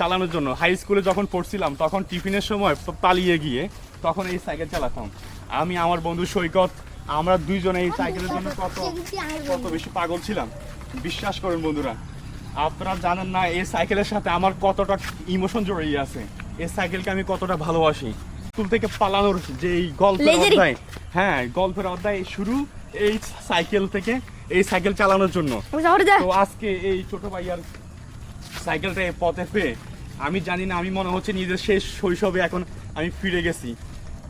চালানোর জন্য। হাই স্কুলে যখন পড়ছিলাম তখন টিফিনের সময় পালিয়ে গিয়ে তখন এই সাইকেল চালাতাম। আমি আমার বন্ধু সৈকত আমরা দুইজনে এই সাইকেলের জন্য কত কত বেশি পাগল ছিলাম। বিশ্বাস করুন বন্ধুরা আপনারা জানেন না এই সাইকেলের সাথে আমার কতটা ইমোশন জড়িয়ে আছে। এই সাইকেলকে আমি কতটা ভালোবাসি। স্কুল থেকে পালানোর যে এই গল্পের অধ্যায় হ্যাঁ গল্পের অধ্যায় শুরু এই সাইকেল থেকে এই সাইকেল চালানোর জন্য। তো আজকে এই ছোট ভাইয়ার সাইকেলটা এই পথে পেয়ে আমি জানি না, আমি মনে হচ্ছে নিজের শেষ শৈশবে এখন আমি ফিরে গেছি।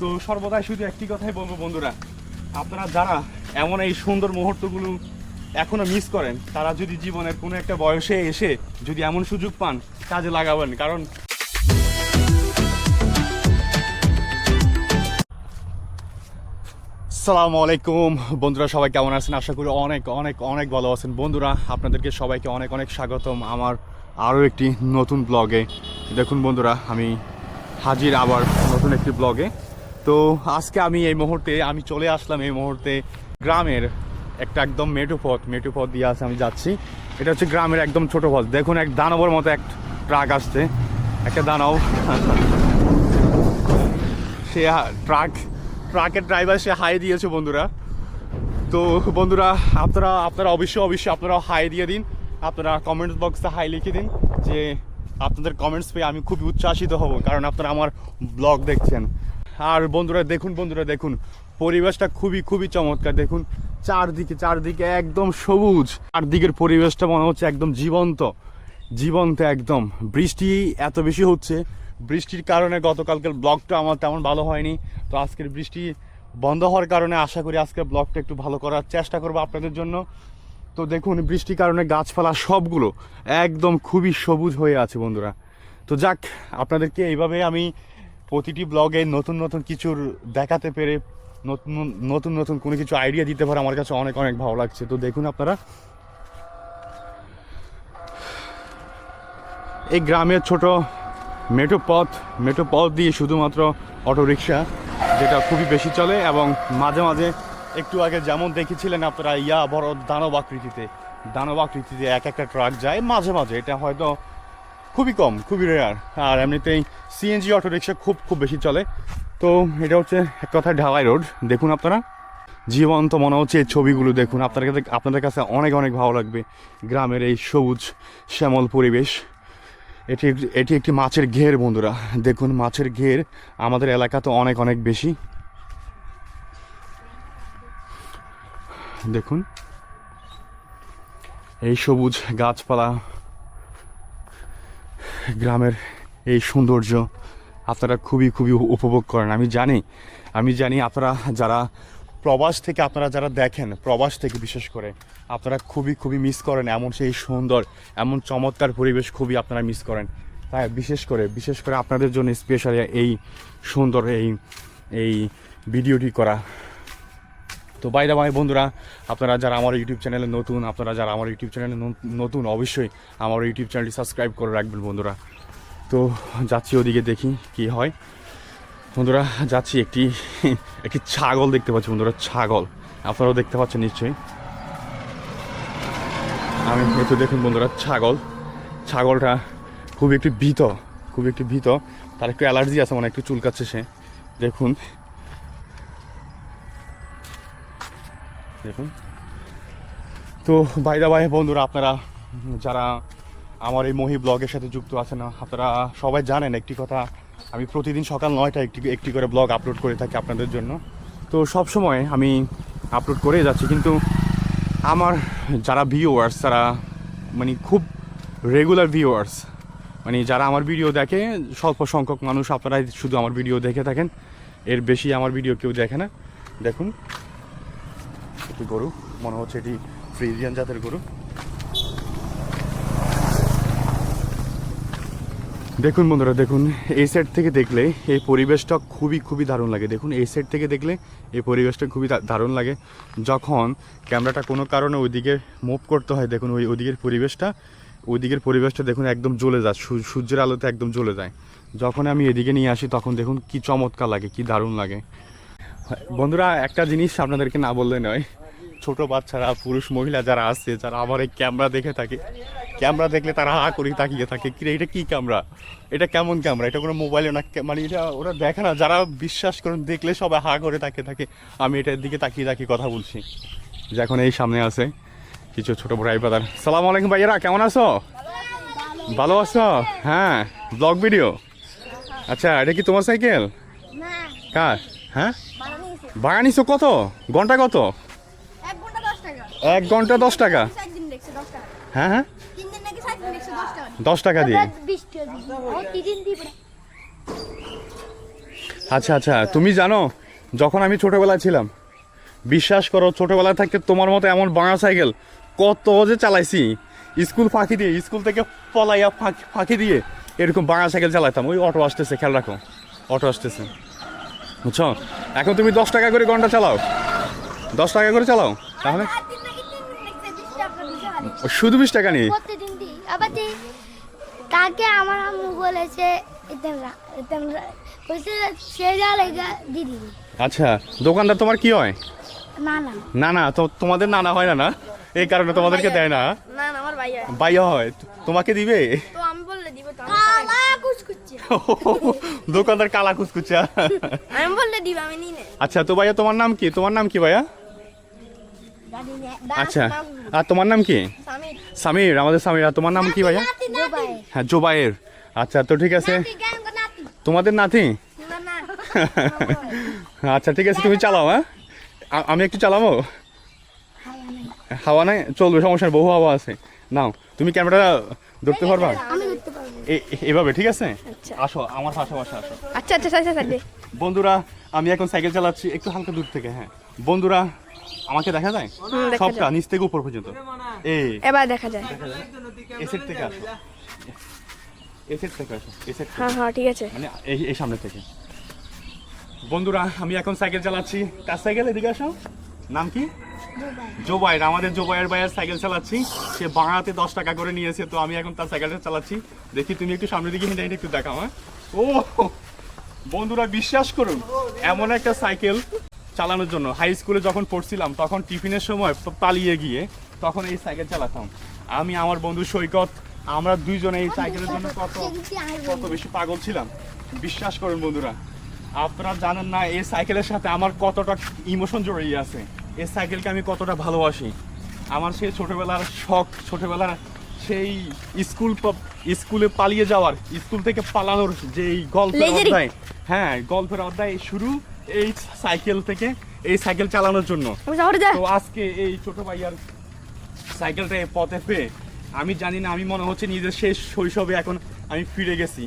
তো সর্বদাই শুধু একটি কথাই বলব বন্ধুরা, আপনারা যারা এমন এই সুন্দর মুহূর্তগুলো এখনও মিস করেন, তারা যদি জীবনের কোনো একটা বয়সে এসে যদি এমন সুযোগ পান, কাজে লাগাবেন, কারণ সালামু আলাইকুম। বন্ধুরা, সবাই কেমন আছেন? আশা করি অনেক অনেক অনেক ভালো আছেন। বন্ধুরা, আপনাদেরকে সবাইকে অনেক অনেক স্বাগতম। আমার আরও একটি নতুন ব্লগে। দেখুন বন্ধুরা, আমি হাজির আবার নতুন একটি ব্লগে। তো আজকে আমি এই মুহূর্তে, আমি চলে আসলাম এই মুহূর্তে গ্রামের একটা একদম মেটু পথ মেটু পথ দিয়ে আছে আমি যাচ্ছি। এটা হচ্ছে গ্রামের একদম ছোট পথ। দেখুন, এক দানবর মতো এক ট্রাক আসছে। একটা দানব। সে ট্রাক, ট্রাকের ড্রাইভার সে হাই দিয়েছে বন্ধুরা। তো বন্ধুরা, আপনারা আপনারা অবশ্যই অবশ্যই আপনারা হাই দিয়ে দিন। আপনারা কমেন্টস বক্সে হাই লিখে দিন যে আপনাদের কমেন্টস পেয়ে আমি খুবই উচ্ছ্বাসিত হব, কারণ আপনারা আমার ব্লগ দেখছেন। আর বন্ধুরা, দেখুন বন্ধুরা, দেখুন, পরিবেশটা খুবই খুবই চমৎকার। দেখুন, চারদিকে চারদিকে একদম সবুজ। চারদিকের পরিবেশটা মনে হচ্ছে একদম জীবন্ত জীবন্ত একদম। বৃষ্টি এত বেশি হচ্ছে, বৃষ্টির কারণে গতকালকের ব্লগটা আমার তেমন ভালো হয়নি। তো আজকের বৃষ্টি বন্ধ হওয়ার কারণে আশা করি আজকের ব্লগটা একটু ভালো করার চেষ্টা করব আপনাদের জন্য। তো দেখুন, বৃষ্টির কারণে গাছপালা সবগুলো একদম খুবই সবুজ হয়ে আছে বন্ধুরা। তো যাক, আপনাদেরকে এইভাবে আমি প্রতিটি ব্লগে নতুন নতুন কিছুর দেখাতে পেরে, নতুন নতুন নতুন কোনো কিছু আইডিয়া দিতে পারে আমার কাছে অনেক অনেক ভালো লাগছে। তো দেখুন আপনারা, এই গ্রামের ছোট মেট্রো পথ মেট্রো পথ দিয়ে শুধুমাত্র অটোরিকশা, যেটা খুবই বেশি চলে এবং মাঝে মাঝে একটু আগে যেমন দেখেছিলেন আপনারা, ইয়া বড় দানব আকৃতিতে। দানব আকৃতিতে এক একটা ট্রাক যায় মাঝে মাঝে, এটা হয়তো খুবই কম, খুবই রেয়ার আর এমনিতেই সিএনজি অটোরিকশা খুব খুব বেশি চলে। তো এটা হচ্ছে এক কথায় ঢালাই রোড। দেখুন আপনারা, জীবন্ত মনে হচ্ছে এই ছবিগুলো দেখুন। আপনাদের কাছে আপনাদের কাছে অনেক অনেক ভালো লাগবে। গ্রামের এই সবুজ, শ্যামল পরিবেশ। এটি এটি একটি মাছের ঘের বন্ধুরা। দেখুন, মাছের ঘের আমাদের এলাকাতে অনেক অনেক বেশি। দেখুন। এই সবুজ গাছপালা, গ্রামের এই সৌন্দর্য আপনারা খুবই খুবই উপভোগ করেন। আমি জানি আমি জানি আপনারা যারা প্রবাস থেকে আপনারা যারা দেখেন, প্রবাস থেকে বিশেষ করে, আপনারা খুবই খুবই মিস করেন এমন সেই সুন্দর, এমন চমৎকার পরিবেশ খুবই আপনারা মিস করেন। তাই বিশেষ করে বিশেষ করে আপনাদের জন্য স্পেশালি এই সুন্দর এই এই ভিডিওটি করা। তো বাইরে ভাই বন্ধুরা, আপনারা যারা আমার ইউটিউব চ্যানেলে নতুন, আপনারা যারা আমার ইউটিউব চ্যানেলে নতুন, অবশ্যই আমার ইউটিউব চ্যানেলটি সাবস্ক্রাইব করে রাখবেন, বন্ধুরা। তো যাচ্ছি ওদিকে দেখি কি হয়। বন্ধুরা, যাচ্ছি একটি একটি ছাগল দেখতে পাচ্ছি, বন্ধুরা, ছাগল। আপনারাও দেখতে পাচ্ছেন নিশ্চয়ই। আমি একটু দেখুন, বন্ধুরা, ছাগল। ছাগলটা খুব একটু ভীত খুব একটু ভীত। তার একটু অ্যালার্জি আছে মানে একটু চুলকাচ্ছে সে। দেখুন দেখুন। তো বাইদা ভাই বন্ধুরা, আপনারা, যারা আমার এই মহি ব্লগের সাথে যুক্ত আছেন, আপনারা সবাই জানেন একটি কথা। আমি প্রতিদিন সকাল নয়টা একটি একটি করে ব্লগ আপলোড করে থাকি আপনাদের জন্য। তো সব সময় আমি আপলোড করে যাচ্ছি, কিন্তু আমার যারা ভিউয়ার্স তারা মানে খুব রেগুলার ভিউয়ার্স মানে যারা আমার ভিডিও দেখে, স্বল্প সংখ্যক মানুষ, আপনারাই শুধু আমার ভিডিও দেখে থাকেন। এর বেশি আমার ভিডিও কেউ দেখে না। দেখুন একটি গরু। মনে হচ্ছে এটি ফ্রিজিয়ান জাতের গরু। দেখুন বন্ধুরা, দেখুন, এই সাইড থেকে দেখলে এই পরিবেশটা খুবই খুবই দারুণ লাগে। দেখুন, এই সাইড থেকে দেখলে এই পরিবেশটা খুবই দারুণ লাগে। যখন ক্যামেরাটা কোনো কারণে ওইদিকে মুভ করতে হয়, দেখুন, ওই ওইদিকের পরিবেশটা ওইদিকের পরিবেশটা দেখুন একদম জ্বলে যায় সূর্যের আলোতে একদম জ্বলে যায়। যখন আমি এদিকে নিয়ে আসি, তখন দেখুন কি চমৎকার লাগে, কি দারুণ লাগে। বন্ধুরা, একটা জিনিস আপনাদেরকে না বললে নয় ছোট বাচ্চারা পুরুষ মহিলা যারা আছে যারা আমার এই ক্যামেরা দেখে থাকে ক্যামেরা দেখলে তারা হা করে তাকিয়ে থাকে কিরে এটা কি ক্যামেরা এটা কেমন ক্যামেরা এটা কোনো মোবাইলে না মানে এটা ওরা দেখে না যারা বিশ্বাস করেন দেখলে সবাই হা করে তাকিয়ে থাকে। আমি এটার দিকে তাকিয়ে তাকিয়ে কথা বলছি। যে এখন এই সামনে আছে কিছু ছোট বড় ব্রাদার। সালাম আলাইকুম ভাইয়েরা কেমন আছো? ভালো আছো? হ্যাঁ ব্লগ ভিডিও আচ্ছা এটা কি তোমার সাইকেল? কার? হ্যাঁ? ভাড়া বাগানিছো কত? ঘণ্টা কত এক ঘণ্টা দশ টাকা এক ঘণ্টা দশ টাকা? হ্যাঁ হ্যাঁ। দশ টাকা? দিয়ে? আচ্ছা আচ্ছা তুমি জানো যখন আমি ছোটবেলায় ছিলাম বিশ্বাস করো ছোটবেলায় থাকতে তোমার মতো এমন বাংলা সাইকেল কত যে চালাইছি। স্কুল ফাঁকি দিয়ে স্কুল থেকে পলাইয়া ফাঁকি ফাঁকি দিয়ে এরকম বাংলা সাইকেল চালাতাম ওই অটো আসতেছে খেয়াল রাখো অটো আসতেছে। বুঝছ? এখন তুমি দশ টাকা করে ঘণ্টা চালাও। দশ টাকা করে চালাও তাহলে সাত দিন নাকি তিন দিন দেখছে বিশ টাকা দিছে খালি ও, শুধু বিশ টাকা নেই প্রতিদিন দিই। আবার দিই কাকে আমার আম্মু বলেছে আচ্ছা দোকানদার তোমার কি হয়? না না তো তোমাদের নানা হয় না না? এই কারণে তোমাদেরকে দেয় না? ভাইয়া। হয় তোমাকে দিবে? তো আমি বললে দিব তো কালা দোকানদার কালা কুচকুচা। আচ্ছা তো ভাইয়া তোমার নাম কি? তোমার নাম কি ভাইয়া? আচ্ছা আর তোমার নাম কি? সামির। সামির আমাদের সামির আর তোমার নাম কি ভাইয়া? হ্যাঁ জোবাইয়ের আচ্ছা তো ঠিক আছে। তোমাদের নাতি? না না আচ্ছা ঠিক আছে তুমি চালাও হ্যাঁ? আমি একটু চালাবো? হাওয়া নাই? চলবে সমস্যা বহু হাওয়া আছে। নাও তুমি ক্যামেরাটা ধরতে পারবা? এভাবে ঠিক আছে? আসো আমার পাশাপাশি আসো। আচ্ছা আচ্ছা আচ্ছা আচ্ছা বন্ধুরা আমি এখন সাইকেল চালাচ্ছি একটু হালকা দূর থেকে হ্যাঁ। বন্ধুরা আমাকে দেখা যায়? সবটা নিচ থেকে উপর পর্যন্ত। এই এবার দেখা যায়। থেকে আসো। থেকে আসো হ্যাঁ হ্যাঁ ঠিক আছে। মানে এই এই সামনে থেকে। বন্ধুরা আমি এখন সাইকেল চালাচ্ছি। কার সাইকেল? এদিকে আসো। নাম কি? জোবাইর আমাদের জোবাইয়ের ভাইয়ের সাইকেল চালাচ্ছি। সে বাংলাতে দশ টাকা করে নিয়েছে তো আমি এখন তার সাইকেলটা চালাচ্ছি। দেখি তুমি একটু সামনের দিকে হেঁটে হেঁটে একটু দেখাও হ্যাঁ? ও বন্ধুরা বিশ্বাস করুন এমন একটা সাইকেল চালানোর জন্য। হাই স্কুলে যখন পড়ছিলাম তখন টিফিনের সময় পালিয়ে গিয়ে তখন এই সাইকেল চালাতাম। আমি আমার বন্ধু সৈকত আমরা দুইজনে এই সাইকেলের জন্য কত কত বেশি পাগল ছিলাম। বিশ্বাস করুন বন্ধুরা আপনারা জানেন না এই সাইকেলের সাথে আমার কতটা ইমোশন জড়িয়ে আছে। এই সাইকেলকে আমি কতটা ভালোবাসি। আমার সেই ছোটবেলার শখ ছোটবেলার সেই স্কুল স্কুলে পালিয়ে যাওয়ার স্কুল থেকে পালানোর যে এই গল্পের অধ্যায় হ্যাঁ গল্পের অধ্যায় শুরু এই সাইকেল থেকে এই সাইকেল চালানোর জন্য। তো আজকে এই ছোট ভাইয়ার সাইকেলটা পথে পেয়ে আমি জানি না আমি মনে হচ্ছে নিজের শেষ শৈশবে এখন আমি ফিরে গেছি।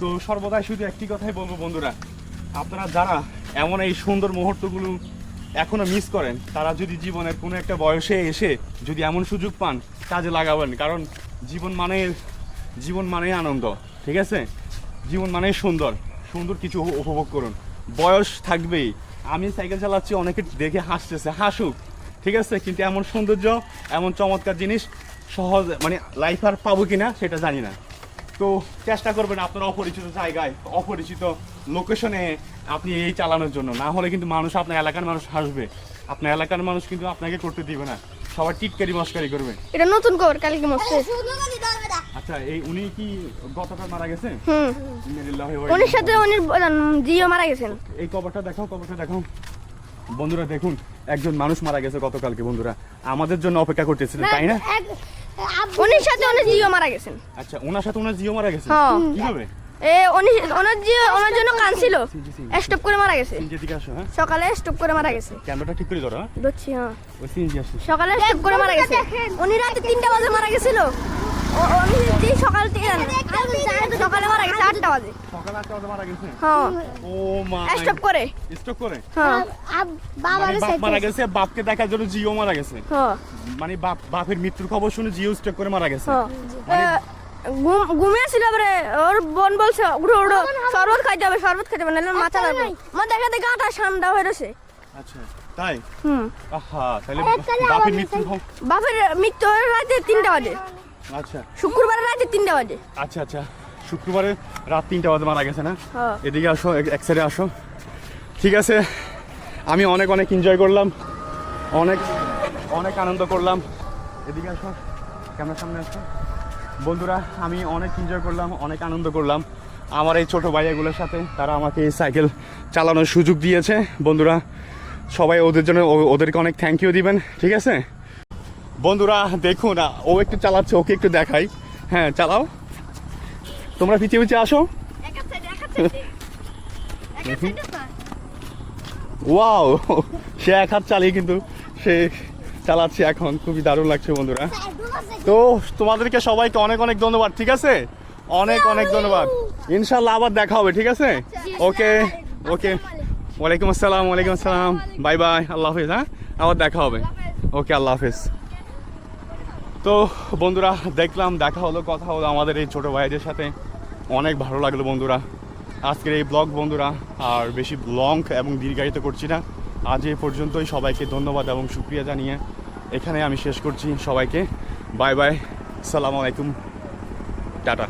তো সর্বদাই শুধু একটি কথাই বলব বন্ধুরা আপনারা যারা এমন এই সুন্দর মুহূর্তগুলো এখনও মিস করেন তারা যদি জীবনের কোনো একটা বয়সে এসে যদি এমন সুযোগ পান কাজে লাগাবেন কারণ জীবন মানে জীবন মানে আনন্দ ঠিক আছে? জীবন মানে সুন্দর সুন্দর কিছু উপভোগ করুন। বয়স থাকবেই। আমি সাইকেল চালাচ্ছি অনেকে দেখে হাসতেছে। হাসুক ঠিক আছে? কিন্তু এমন সৌন্দর্য এমন চমৎকার জিনিস সহজ মানে লাইফ আর পাবো কিনা সেটা জানি না। তো চেষ্টা করবেন আপনার অপরিচিত জায়গায় অপরিচিত লোকেশনে আপনি এই চালানোর জন্য। না হলে কিন্তু মানুষ আপনার এলাকার মানুষ হাসবে। আপনার এলাকার মানুষ কিন্তু আপনাকে করতে দিবে না। সবাই টিটকারি মস্কারি করবে। এটা নতুন খবর কালকে মস্তে আচ্ছা এই উনি কি গতকাল মারা গেছে? হুম। উনির সাথে জিও মারা গেছেন। এই কবরটা দেখাও কবরটা দেখাও বন্ধুরা দেখুন একজন মানুষ মারা গেছে গতকালকে বন্ধুরা। আমাদের জন্য অপেক্ষা করতেছিলেন তাই না? উনির সাথে জিও মারা গেছেন। আচ্ছা ওনার সাথে জিও মারা গেছে? হ্যাঁ। কীভাবে? এ উনি ওনার জিও ওনার জন্য কানছিল স্টপ করে মারা গেছে। হ্যাঁ। সকালে স্টপ করে মারা গেছে। ক্যামেরাটা ঠিক করে ধরো হ্যাঁ। হ্যাঁ। সকালে স্টপ করে মারা গেছে। উনি রাতে তিনটা বাজে মারা গেছিল। ও- যে সকাল থেকে সকালে মারা গেছে আটটা বাজে। সকাল আটটা বাজে মারা গেছে? হ্যাঁ ও মা স্টপ করে। স্টক করে? হ্যাঁ বাবার মানে মারা গেছে বাপকে দেখার জন্য জিও মারা গেছে। হ্যাঁ মানে বাপ বাপের মৃত্যুর খবর শুনে জিও স্টক করে মারা গেছে। হ্যাঁ ঘুম ঘুমিয়েছিল পরে ওর বোন বলছে উঠো উঠো শরবত খাইতে হবে শরবত খাইতে হবে নাহলে মাথা লাগবে। আমার দেখা দেখে গাঁটা ঠান্ডা হয়ে রয়েছে। আচ্ছা তাই? হুম। আহা তাহলে বাপের খবর বাপের মৃত্যু রাতে তিনটা বাজে। আচ্ছা। শুক্রবার রাতে তিনটা বাজে। আচ্ছা আচ্ছা। শুক্রবারে রাত তিনটা বাজে মারা গেছে না? হ্যাঁ। এদিকে আসো এক- সাইডে আসো। ঠিক আছে আমি অনেক অনেক এনজয় করলাম অনেক অনেক আনন্দ করলাম। এদিকে আসো ক্যামেরার সামনে আসো। বন্ধুরা আমি অনেক এনজয় করলাম অনেক আনন্দ করলাম। আমার এই ছোটো ভাইয়াগুলোর সাথে তারা আমাকে এই সাইকেল চালানোর সুযোগ দিয়েছে। বন্ধুরা সবাই ওদের জন্য ওদেরকে অনেক থ্যাংক ইউ দিবেন ঠিক আছে? বন্ধুরা দেখুন আ, ও একটু চালাচ্ছে ওকে একটু দেখাই। হ্যাঁ চালাও। তোমরা পিছিয়ে পিছিয়ে আসো। ওয়াও সে এক হাত চালিয়ে কিন্তু সে চালাচ্ছে এখন। খুবই দারুণ লাগছে বন্ধুরা। তো তোমাদেরকে সবাইকে অনেক অনেক ধন্যবাদ ঠিক আছে? অনেক অনেক ধন্যবাদ। ইনশাল্লাহ আবার দেখা হবে ঠিক আছে? ওকে ওকে। ওয়ালাইকুম আসসালাম ওয়ালাইকুম আসসালাম। বাই বাই আল্লাহ হাফিজ হ্যাঁ? আবার দেখা হবে। ওকে আল্লাহ হাফিজ। তো বন্ধুরা, দেখলাম দেখা হলো, কথা হলো আমাদের এই ছোটো ভাইদের সাথে। অনেক ভালো লাগল বন্ধুরা। আজকের এই ব্লগ বন্ধুরা, আর বেশি লং এবং দীর্ঘায়িত করছি না। আজ এ পর্যন্তই সবাইকে ধন্যবাদ এবং সুক্রিয়া জানিয়ে এখানে আমি শেষ করছি সবাইকে। বাই বাই, সালাম আলাইকুম। টাটা।